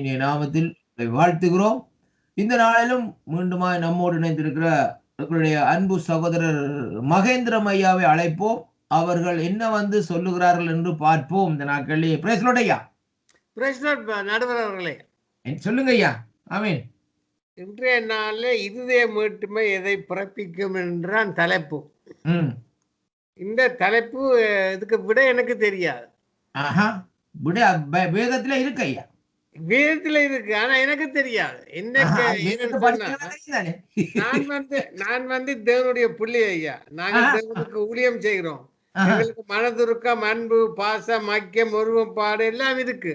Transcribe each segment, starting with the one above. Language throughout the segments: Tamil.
இனிய நாமத்தில் வாழ்த்துகிறோம். இந்த நாளிலும் மீண்டுமாய் நம்மோடு இணைந்திருக்கிற எங்களுடைய அன்பு சகோதரர் மகேந்திரம் ஐயாவை அழைப்போம். அவர்கள் என்ன வந்து சொல்லுகிறார்கள் என்று பார்ப்போம் இந்த நாட்களிலே. பிரேசலோட ஐயா. பிரசிடன்ட் நடுவர் அவர்களே. சொல்லுங்க ஐயா. ஆமீன் இன்றைய நாளில் இருதய மீட்டுமை எதை பிறப்பிக்கும் என்றான் தலைப்பு. ம். இந்த தலைப்பு இதுக்கு விட எனக்கு தெரியாது. ஆஹா. விட வேதத்துல இருக்கு ஐயா. வேதத்துல இருக்கு. ஆனா எனக்கு தெரியாது. என்ன. நான் வந்து நான் வந்து தேவனுடைய புள்ளி ஐயா. நாங்க. தேவனுக்கு ஊழியம் செய்கிறோம். எங்களுக்கு மனதுருக்கம் அன்பு பாசம் ஐக்கியம் ஒருவம் பாடு எல்லாம் இருக்கு.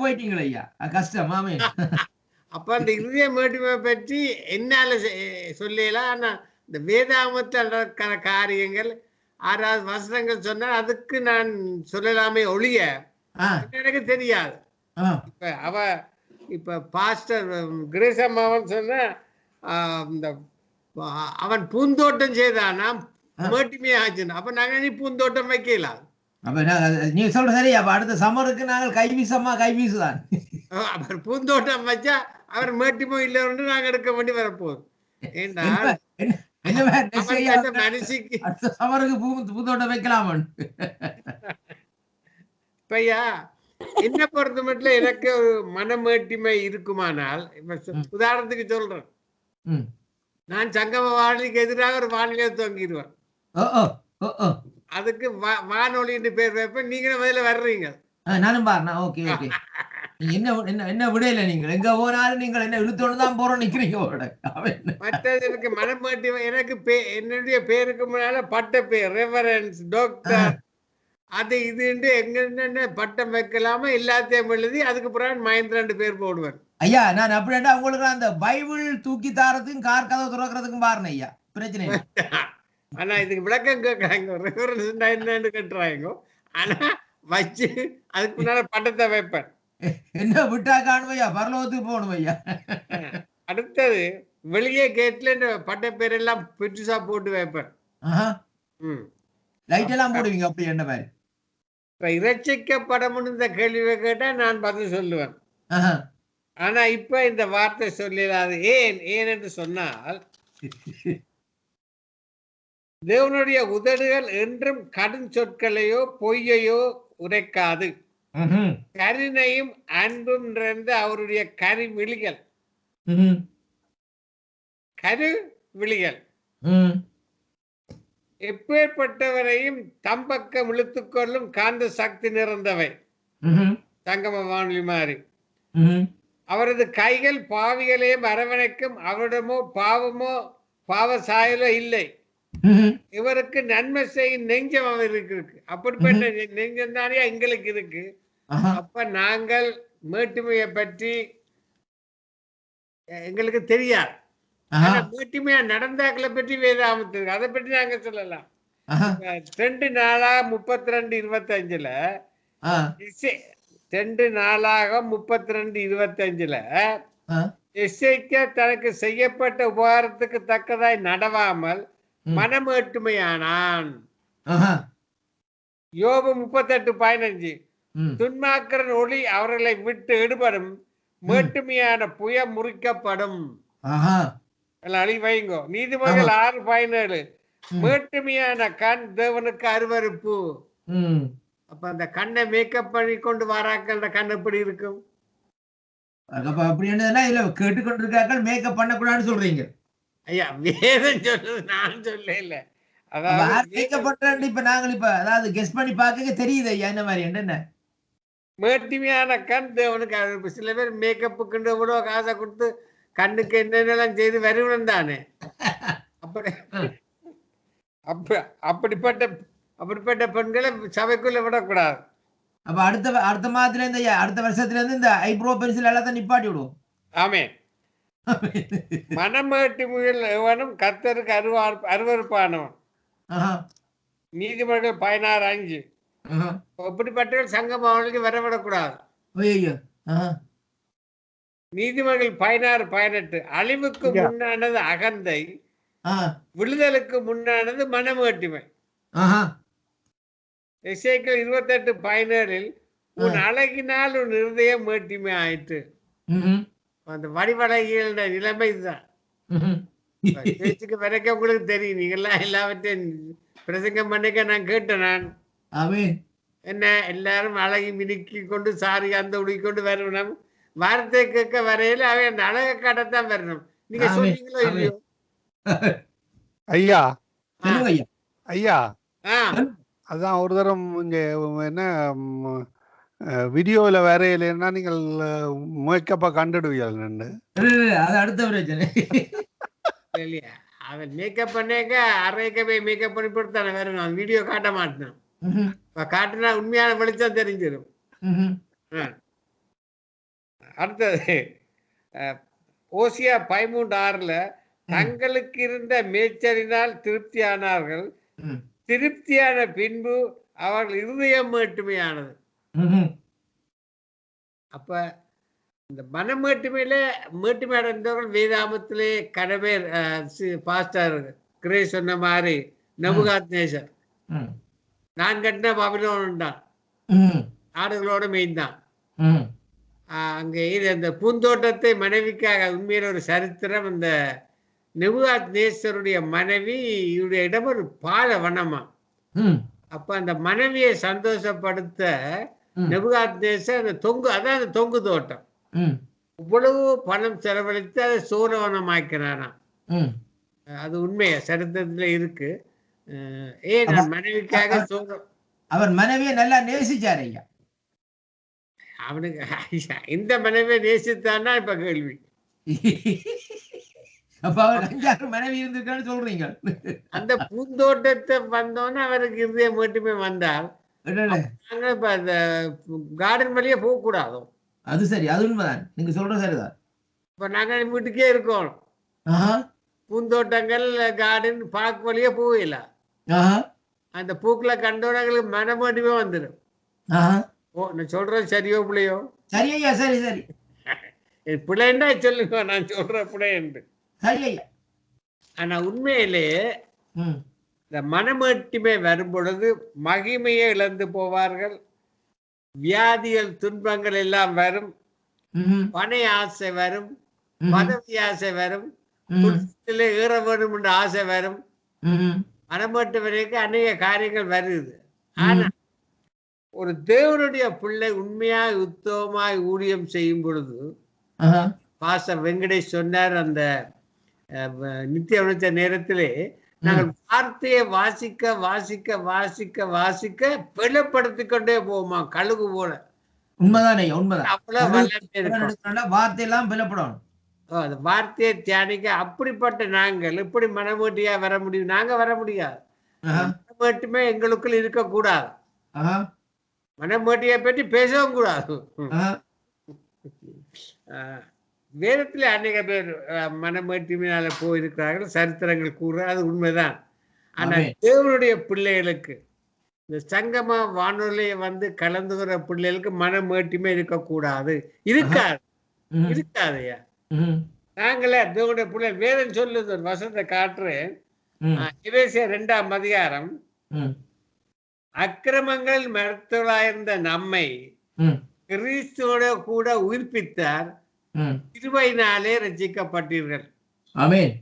போயிட்டீங்களே ஐயா. கஷ்டம் அப்ப அந்த இருதய மேட்டுமை பற்றி என்னால சொல்லலாம் ஆனா இந்த வேதாமத்தில் நடக்கிற காரியங்கள் ஆறாவது வசனங்கள் சொன்னால் அதுக்கு நான் சொல்லலாமே ஒழிய எனக்கு தெரியாது. இப்ப அவ இப்ப பாஸ்டர் கிரேசம்மாவன் சொன்ன இந்த அவன் பூந்தோட்டம் செய்தானா மேட்டுமே ஆச்சுன்னு. அப்ப நாங்க நீ பூந்தோட்டம் வைக்கலாம் நீங்க சொல்ற சரி அப்ப அடுத்த சம்மருக்கு நாங்கள் கைவீசமா கைவீசுதான் அவர் பூந்தோட்டம் வச்சா அவர் மேட்டுமோ இல்லைன்னு நாங்க எடுக்க வேண்டி வரப்போகுது. ஏண்டா? என்ன- என்ன- இப்பையா என்ன பொறுத்த மட்டும் எனக்கு ஒரு மனமேட்டிமை இருக்குமானால். உதாரணத்துக்கு சொல்றேன். நான் சங்கம வானொலிக்கு எதிராக ஒரு வானிலை தொங்கிடுவேன் அதுக்கு வானொலின்னு பேர் வைப்பேன் நீங்களும் முதல்ல வர்றீங்க. நானும் பாருண்ணா ஓகே ஓகே. நீங்க என்ன என்ன என்ன விடையில நீங்கள் எங்க போனாலும் நீங்கள் என்ன இழுத்தோடு தான் போறோம் நிக்கிறீங்க? மற்றது எனக்கு மனமேட்டிமை எனக்கு பே என்னுடைய பேருக்கு முன்னால பட்ட பேர் ரெஃபரன்ஸ் டாக்டர் அது இதுன்ட்டு எங்க என்னென்ன பட்டம் வைக்கலாம எல்லாத்தையும் எழுதி அதுக்கு பிறகு மகேந்திரண்டு பேர் போடுவேன் ஐயா நான் அப்படின்னா உங்களுக்கு அந்த பைபிள் தூக்கி தாரதுக்கும் கார் கதவு திறக்கிறதுக்கும் பாருங்க ஐயா. பிரச்சனை ஆனா இதுக்கு விளக்கம் கேட்கறாங்க. ரெஃபரன்ஸ் என்னன்னு கேட்டுறாங்க. ஆனா வச்சு அதுக்கு முன்னால பட்டத்தை வைப்பேன். என்ன விட்டா காணும் ஐயா? பரலோகத்துக்கு போகணும் ஐயா? அடுத்தது வெளியே கேட்ல பட்ட பேரெல்லாம் பெருசா போட்டு வைப்பேன். லைட் எல்லாம் போடுவீங்க அப்படி என்ன மாதிரி? இப்ப இறைச்சிக்கப்படம்னு இந்த கேள்வியை கேட்டா நான் பதில் சொல்லுவேன். ஆனா இப்ப இந்த வார்த்தை சொல்லலாது ஏன்? ஏன் என்று சொன்னால் தேவனுடைய உதடுகள் என்றும் கடும் சொற்களையோ பொய்யையோ உரைக்காது. கருணையும் அன்பும் நிறைந்த அவருடைய கரு விழிகள். கரு விழிகள். எப்பேற்பட்டவரையும் தம்பக்கம் இழுத்துக் கொள்ளும் காந்த சக்தி நிறைந்தவை. சங்கம வானொலி மாதிரி. அவரது கைகள் பாவிகளையும் அரவணைக்கும் அவரிடமோ பாவமோ பாவ சாயலோ இல்லை. இவருக்கு நன்மை செய்யும் நெஞ்சம் அவருக்கு இருக்கு அப்படிப்பட்ட நெஞ்சம் தானே எங்களுக்கு இருக்கு. அப்ப நாங்கள் மேட்டுமையை பற்றி எங்களுக்கு தெரியாது மேட்டுமையா நடந்தாக்களை பற்றி வேதாமத்து இருக்கு அதை பற்றி நாங்க சொல்லலாம் ரெண்டு நாளா முப்பத்தி ரெண்டு இருபத்தஞ்சுல ஆ. இசை- ரெண்டு நாளாக முப்பத்தி ரெண்டு இருபத்தஞ்சுல ஆ. இசைக்க தனக்கு செய்யப்பட்ட உபகாரத்துக்கு தக்கதாய் நடவாமல். மனமேட்டுமையானான். யோபு முப்பத்தெட்டு பதினஞ்சு ம். துன்மாக்கரன் ஒளி அவர்களை விட்டு எடுபடும் மேட்டுமையான புய முறிக்கப்படும் அழி வைங்கோ. நீதிமொழிகள் ஆறு பதினேழு. மேட்டுமையான கண் தேவனுக்கு அருவருப்பு. ம். அப்ப அந்த கண்ணை மேக்கப் பண்ணி கொண்டு வராக்கள கண் எப்படி இருக்கும்? அப்ப அப்படி என்னதுன்னா இதுல கேட்டுக்கொண்டிருக்கார்கள் மேக்கப் பண்ணக்கூடாதுன்னு சொல்றீங்க. ஐயா வேதம் சொல்றது நான் சொல்ல இல்ல அதாவது மேக்கப் பண்றான்னு இப்ப நாங்கள் இப்ப அதாவது கெஸ் பண்ணி பார்க்க தெரியுது ஐயா என்ன மாதிரி என்ன மேட்டுமையான கண் தேவனுக்கு சில பேர் மேக்கப்புக்குண்டு எவ்வளோ காசை கொடுத்து கண்ணுக்கு என்னென்னலாம் செய்து வருவன் தானே. அப்படி அப்ப அப்படிப்பட்ட அப்படிப்பட்ட பெண்களை சபைக்குள்ள விடக்கூடாது. அப்ப அடுத்த அடுத்த மாதத்துல இருந்து ஐயா, அடுத்த வருஷத்துல இருந்து இந்த ஐப்ரோ பென்சில் எல்லாத்தையும் நிப்பாட்டி விடுவோம். ஆமே மனமேட்டுமையில் எவனும் கத்தருக்கு அருவா அருவருப்பானவன். ஆஹா. நீதிமன்றங்கள் பதினாறு அஞ்சு. அப்படிப்பட்டவர்கள் சங்கம் அவனுக்கு வரவிடக்கூடாது. ஐயையோ. ஆஹா. நீதிமன்றங்கள் பதினாறு பதினெட்டு அழிவுக்கு. முன்னானது அகந்தை. விடுதலுக்கு முன்னானது மனமேட்டுமை ஆஹா. இசைக்கள் இருபத்தெட்டு பதினேழில் உன் அழகினால் உன் இருதயம் மேட்டிமை ஆயிற்று ம்ஹும். அந்த வடிவழகியல் நிலைமை இதுதான் வரைக்கும் உங்களுக்கு தெரியும் நீங்கெல்லாம் எல்லாவற்றையும் பிரசங்கம் பண்ணிக்க நான் கேட்டேன் நான் என்ன எல்லாரும் அழகி மினுக்கி கொண்டு சாரி அந்த உடுக்கி கொண்டு வரணும் வார்த்தை கேட்க வரையில அவன் அந்த அழகை காட்டத்தான் வரணும். நீங்க சொன்னீங்களோ. இல்லையோ? ஐயா. ஐயா. அதான் ஒரு தரம் இங்க என்ன வீடியோவில் வரையிலன்னா நீங்கள் மேக்கப்பை கண்டுடுவீர்கள் நின்று. அது அடுத்த பிரச்சனை. இல்லையா. அவன் மேக்கப் பண்ணேக்க அரைக்க போய் மேக்கப் பண்ணி போட்டு வரணும். வீடியோ காட்ட மாட்டான். காட்டினா உண்மையான வெளிச்சம் தெரிஞ்சிடும். அடுத்தது ஓசியா பதிமூன்று ஆறுல தங்களுக்கு இருந்த மேய்ச்சலினால் திருப்தியானார்கள். திருப்தியான பின்பு அவர்கள் இருதயம் மேட்டுமையானது. அப்ப இந்த மன மேட்டுமையில மேட்டுமை அடைந்தவர்கள் வேதாமத்திலே கனவேர் பாஸ்டர் கிரே சொன்ன மாதிரி நபுகாத் நேசர். நான் கட்டின பாபிலோன் தான். ஆடுகளோட மேய்ந்தான் ம். அங்கே இது அந்த பூந்தோட்டத்தை மனைவிக்காக உண்மையில ஒரு சரித்திரம் அந்த நெபுகாத் நேசருடைய மனைவி இவருடைய இடம் ஒரு பால வனமா. அப்ப அந்த மனைவியை சந்தோஷப்படுத்த. நெபுகாத் நேசர் அந்த தொங்கு அதான் அந்த தொங்கு தோட்டம். இவ்வளவு பணம் செலவழித்து அதை சூரவனமாக்கினாராம் ம். அது உண்மையா சரித்திரத்துல இருக்கு ஏன் மனைவிக்காக சூர அவர் மனைவியை நல்லா நேசிச்சார் ஐயா அவனுக்கு இந்த மனைவியை நேசித்தான்னா இப்ப கேள்வி. அப்ப அவர் அஞ்சாறு மனைவி இருந்திருக்கான்னு சொல்றீங்க. அந்த பூந்தோட்டத்தை வந்தோன்னே அவருக்கு இருதயம் மட்டுமே வந்தால். நாங்க இப்ப அந்த கார்டன் வழியே போக கூடாதோ அது சரி அது உண்மைதான். நீங்க சொல்றது சரிதான். இப்ப நாங்க வீட்டுக்கே இருக்கோம். பூந்தோட்டங்கள் கார்டன் பார்க் வழியே போகல. அந்த பூக்களை கண்டோனங்களுக்கு மனம் மட்டுமே வந்துடும் ஓ நான் சொல்றது சரியோ பிள்ளையோ? சரி ஐயா சரி சரி. பிள்ளைண்டா சொல்லுங்க நான் சொல்ற பிள்ளைண்டு சரி ஐயா. ஆனா உண்மையிலேயே ம். இந்த மனமேட்டுமை வரும் பொழுது மகிமையை இழந்து போவார்கள். வியாதிகள் துன்பங்கள் எல்லாம் வரும். பண ஆசை வரும். பதவி ஆசை வரும். ஏற வேண்டும் என்ற ஆசை வரும். மனமேட்டு வரைக்கும் அநேக காரியங்கள் வருது. ஆனா ஒரு தேவனுடைய பிள்ளை உண்மையாய் உத்தமமாய் ஊழியம் செய்யும் பொழுது. பாச வெங்கடேஷ் சொன்னார் அந்த நித்திய விழித்த நேரத்திலே நாங்கள் வார்த்தையை வாசிக்க வாசிக்க வாசிக்க வாசிக்க பிளப்படுத்திக் கொண்டே போவோமா? கழுகு போல. உண்மைதான் உண்மைதான். வார்த்தையெல்லாம் பிளப்படணும் ஓ, அந்த வார்த்தையை தியானிக்க அப்படிப்பட்ட நாங்கள் எப்படி மனமேட்டியா வர முடியும்? நாங்க வர முடியாது. மனமேட்டுமே எங்களுக்குள் இருக்கக்கூடாது. மனமேட்டியை பற்றி பேசவும் கூடாது வேதத்துல அநேக பேர் ஆஹ், மனமேட்டுமையால போயிருக்கிறார்கள் சரித்திரங்கள் கூற அது உண்மைதான் ஆனா ஆமென். தேவனுடைய பிள்ளைகளுக்கு இந்த சங்கம வானொலியை வந்து கலந்துகிற பிள்ளைகளுக்கு மனமேட்டுமே இருக்கக்கூடாது இருக்காது. இருக்காதையா. நாங்களே தேவனுடைய பிள்ளை வேதம் சொல்லுது ஒரு வசனத்தை காட்டுறேன் ம். ஆஹ், எபேசியர் இரண்டாம் அதிகாரம். அக்கிரமங்கள் மருத்துவராயிருந்த நம்மை. கிறிஸ்துவோட கூட உயிர்ப்பித்தார். கிருபையினாலே ரட்சிக்கப்பட்டீர்கள் ஆமென்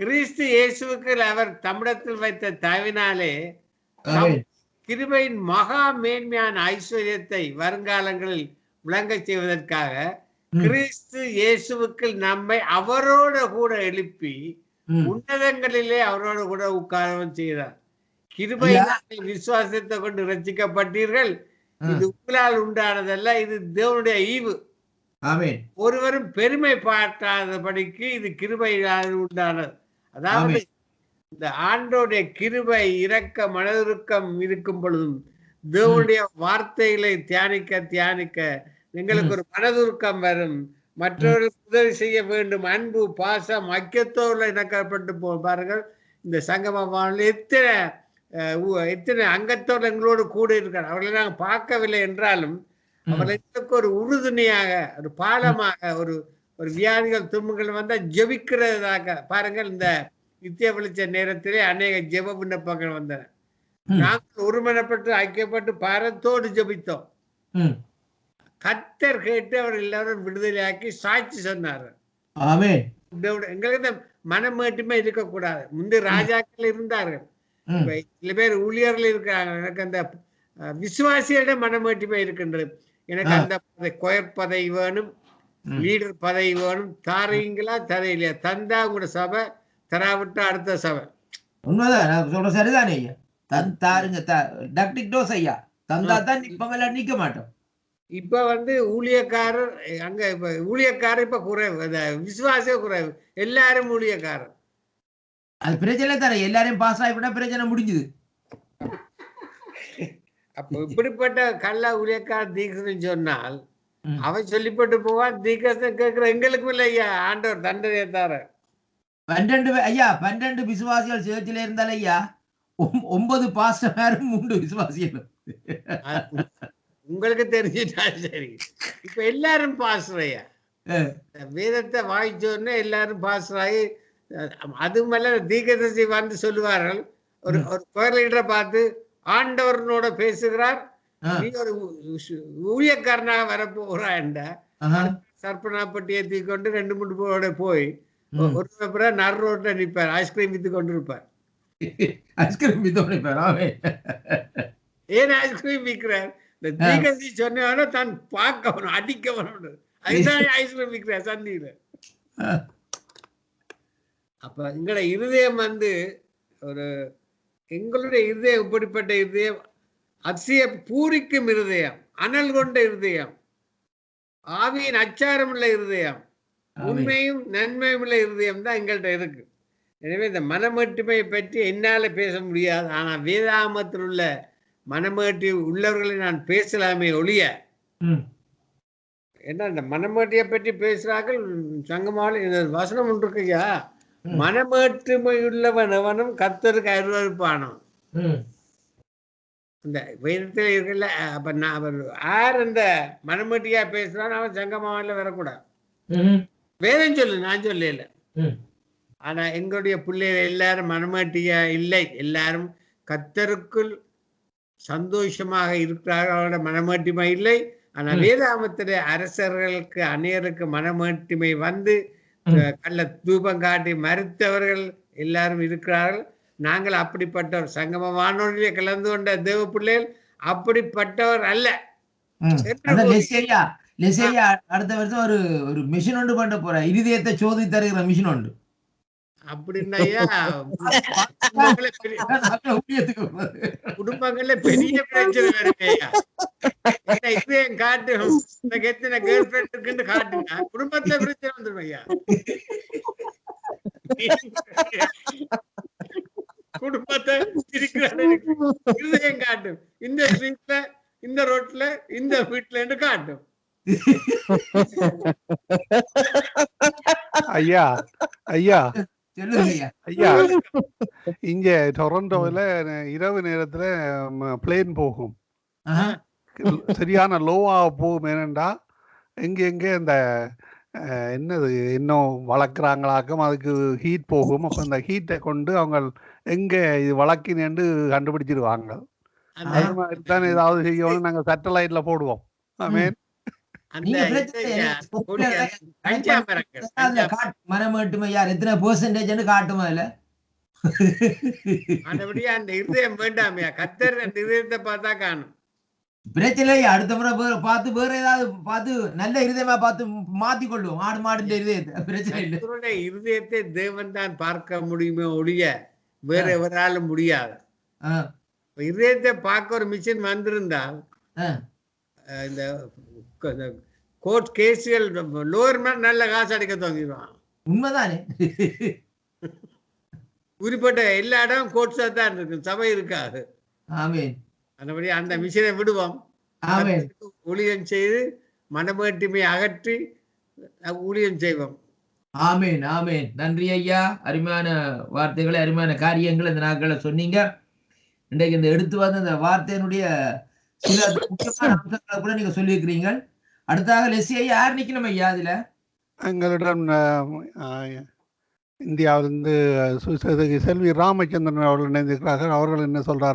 கிறிஸ்து இயேசுவுக்கு அவர் தமிழத்தில் வைத்த தயவினாலே ஆமென் கிருபையின் மகா மேன்மையான ஐஸ்வர்யத்தை வருங்காலங்களில் விளங்கச் செய்வதற்காக. கிறிஸ்து இயேசுவுக்கு நம்மை அவரோட கூட எழுப்பி. உன்னதங்களிலே அவரோட கூட உட்காரவும் செய்தார் கிருபையினாலே விசுவாசத்தை கொண்டு ரட்சிக்கப்பட்டீர்கள் ம். இது உங்களால் உண்டானதல்ல இது தேவனுடைய ஈவு. ஒருவரும் பெருமை பாட்டாதபடிக்கு இது கிருபையால் உண்டானது. அதாவது. இந்த ஆண்டோடைய கிருபை இரக்க மனதுருக்கம் இருக்கும் பொழுதும் தேவனுடைய வார்த்தைகளை தியானிக்க தியானிக்க எங்களுக்கு ஒரு மனதுருக்கம் வரும். மற்றவர்களுக்கு உதவி செய்ய வேண்டும். அன்பு பாசம் ஐக்கியத்தோடு இணக்கப்பட்டு பாருங்கள். இந்த சங்கம எத்தனை எத்தனை அங்கத்தோடு எங்களோடு கூட இருக்கிறார் அவர்களை நாங்கள் பார்க்கவில்லை என்றாலும். அவர்களுக்கு ஒரு உறுதுணையாக ஒரு பாலமாக ஒரு ஒரு வியாதிகள் துன்பங்கள் வந்தா ஜெபிக்கிறதாக. பாருங்கள் இந்த நித்திய வெளிச்ச நேரத்திலே அநேக ஜெப விண்ணப்பங்கள் வந்தன. நாங்கள் ஒருமனப்பட்டு ஐக்கியப்பட்டு பாரத்தோடு ஜெபித்தோம். கத்தர் கேட்டு அவர் எல்லாரும் விடுதலையாக்கி சாட்சி சொன்னார். எங்களுக்கு இந்த மனமேட்டுமே இருக்கக்கூடாது. முந்தைய ராஜாக்கள் இருந்தார்கள். இப்ப சில பேர் ஊழியர்கள் இருக்கிறாங்க. எனக்கு அந்த அஹ், விசுவாசிகளிடம் மனமேட்டுமை இருக்கின்றது. எனக்கு. அந்த கொயர் பதவி வேணும். லீடர் பதவி வேணும் தாரீங்களா தரையிலையா? தந்தா உங்களோட சபை தராவிட்டா அடுத்த சபை. உண்மைதான். சொல்ற சரிதானே ஐயா? தன் தாருங்க டக்டிக் டோஸ் ஐயா. தந்தா தான் நிப்பவங்கள நிக்க மாட்டோம். இப்ப வந்து ஊழியக்காரர் அங்க இப்ப ஊழியக்காரர் இப்ப குறைவு. அந்த விசுவாசே குறைவு. எல்லாரும் ஊழியக்காரர். அது பிரச்சனை தானே. எல்லாரையும் பாஸ் ஆகிவிட்டா பிரச்சனை முடிஞ்சுது. அப்ப இப்படிப்பட்ட கள்ள ஊழியக்காரர் தீர்க்கணும்னு சொன்னால். அவன் சொல்லிப்பட்டு போவான் தீர்க்கசம் கேட்கிற எங்களுக்கும் இல்லை ஐயா. ஆண்டவர் தண்டனையை தார பன்னெண்டு ஐயா பன்னெண்டு விசுவாசிகள் சேர்ச்சில இருந்தால் ஐயா ஒன்பது பாஸ்டரும் மூன்று விசுவாசிகள் உங்களுக்கு தெரிஞ்சுட்டா சரி. இப்ப எல்லாரும் பாஸ் ஐயா. வேதத்தை வாய்ச்சோடனே எல்லாரும் பாஸ் ஆகி அது மேல தீர்க்கதரிசி வந்து சொல்லுவார்கள். ஒரு ஒரு லீடரை பார்த்து ஆண்டவரனோட பேசுகிறார். நீ ஒரு ஊழியக்காரனாக வரப்போகிறாண்ட ஆஹா. சர்ப்பனாப்பட்டியை தூக்கி கொண்டு ரெண்டு மூணு பேரோட போய். ஒரு பிறகு நடு ரோட்ல நிற்பார் ஐஸ்கிரீம் வித்து கொண்டு இருப்பார் ஐஸ்கிரீம் பேர் ஆமென். ஏன் ஐஸ்கிரீம் விற்கிறார் இந்த தீகசி சொன்ன தான் பார்க்கணும் அடிக்கணும் அதுதான் ஐஸ்கிரீம் விற்கிறார் சந்தியில அப்ப எங்களோட இருதயம் வந்து ஒரு எங்களுடைய இருதயம் இப்படிப்பட்ட இருதயம் அதிசய பூரிக்கும் இருதயம் அனல் கொண்ட இருதயம் ஆவியின் அச்சாரம் உள்ள இருதயம். உண்மையும் நன்மையும் உள்ள இருதயம் தான் எங்கள்கிட்ட இருக்கு எனவே இந்த மனமேட்டுமையை பற்றி என்னால பேச முடியாது ஆனா வேதாமத்தில் உள்ள மனமேட்டு உள்ளவர்களை நான் பேசலாமே ஒழிய ம். என்ன இந்த மனமேட்டியை பற்றி பேசுறார்கள் சங்கமால இந்த வசனம் ஒன்று இருக்குயா ம். மனமேற்றுமை உள்ளவன் அவனும் கத்தருக்கு அருவருப்பானோ ம். இந்த வேதத்தில் இருக்கல அப்ப நான் அவர் யார் அந்த மனமேட்டியா பேசுறான் அவன் சங்கமாவில வரக்கூடாது. வேதம் சொல்லு நான் சொல்லல. ஆனா எங்களுடைய பிள்ளைகள் எல்லாரும் மனமாட்டியா இல்லை எல்லாரும் கத்தருக்குள் சந்தோஷமாக இருக்கிறார்கள் அவரோட மனமாட்டிமை இல்லை ஆனா. வேதாமத்திலே அரசர்களுக்கு அநேருக்கு மனமாட்டிமை வந்து கள்ள தூபம் காட்டி மறுத்தவர்கள் எல்லாரும் இருக்கிறார்கள். நாங்கள் அப்படிப்பட்ட ஒரு சங்கம வானொலியிலே கலந்து கொண்ட தேவ பிள்ளைகள் அப்படிப்பட்டவர் அல்ல அடுத்த வருஷம் ஒரு ஒரு மிஷின் ஒன்று பண்ண போற இருதயத்தை சோதி தருகிற மிஷின் ஒன்று அப்படின்னாயா? குடும்பங்கள்ல பெரிய பிரச்சனை வருங்கய்யா என்ன இதயம் காட்டு? எனக்கு எத்தனை கேர்ள் ஃபிரெண்ட் இருக்குன்னு காட்டுங்க குடும்பத்துல பிரச்சனை வந்துடும் ஐயா. குடும்பத்தை இருதயம் காட்டும் இந்த ஸ்ட்ரீட்ல இந்த ரோட்ல இந்த வீட்டுல காட்டும். ஐயா ஐயா. ஐயா. இங்க டொரண்டோவில் இரவு நேரத்துல பிளேன் போகும். சரியான லோவா போகும். ஏனண்டா எங்க எங்க இந்த என்னது இன்னும் வளர்க்குறாங்களாக்கும் அதுக்கு ஹீட் போகும். அப்போ அந்த ஹீட்டை கொண்டு அவங்க எங்க இது வளர்க்கினேன்னு கண்டுபிடிச்சிருவாங்க அது மாதிரி தான் ஏதாவது செய்யணும் நாங்க சேட்டலைட்ல போடுவோம். ஆமேன் மனமேட்டுமை யார் எத்தனை பெர்சன்டேஜ்னு காட்டுமா இல்ல? மற்றபடியா அந்த இருதயம் வேண்டாமையா? கத்தர் அந்த இருதயத்தை பார்த்தா காணும். பிரச்சனை அடுத்த முறை பார்த்து வேற ஏதாவது பார்த்து நல்ல இருதயமா பார்த்து மாத்தி கொள்ளுவோம். ஆடு மாடு இருதயத்தை. பிரச்சனை இல்லை. இருதயத்தை தேவன் தான் பார்க்க முடியுமே ஒழிய வேற எவராலும் முடியாது. இருதயத்தை பார்க்க ஒரு மிஷின் வந்திருந்தால் இந்த கோர்ட் கேஸுகள் லோயர் மேன் நல்ல காசு அடிக்க துவங்கிடுவான். உண்மைதானே? குறிப்பிட்ட எல்லா இடம் கோர்ட்ஸா தான் இருக்கு சபை இருக்காது. ஆமேன். அந்தபடி அந்த மிஷினை விடுவோம். ஊழியம் செய்து மனமேட்டுமை அகற்றி ஊழியம் செய்வோம். ஆமேன் ஆமேன். நன்றி ஐயா. அருமையான வார்த்தைகளை அருமையான காரியங்கள் இந்த நாட்களை சொன்னீங்க. இன்றைக்கு இந்த எடுத்து வந்த இந்த வார்த்தையினுடைய சில முக்கியமான அம்சங்களை கூட நீங்க சொல்லியிருக்கிறீங்க அடுத்தாக லெஸ்ஸி யார் நிக்கணும் ஐயா அதுல? எங்களிடம் இந்தியாவிலிருந்து செல்வி ராமச்சந்திரன் அவர்கள் இணைந்திருக்கிறார்கள். அவர்கள் என்ன சொல்றார்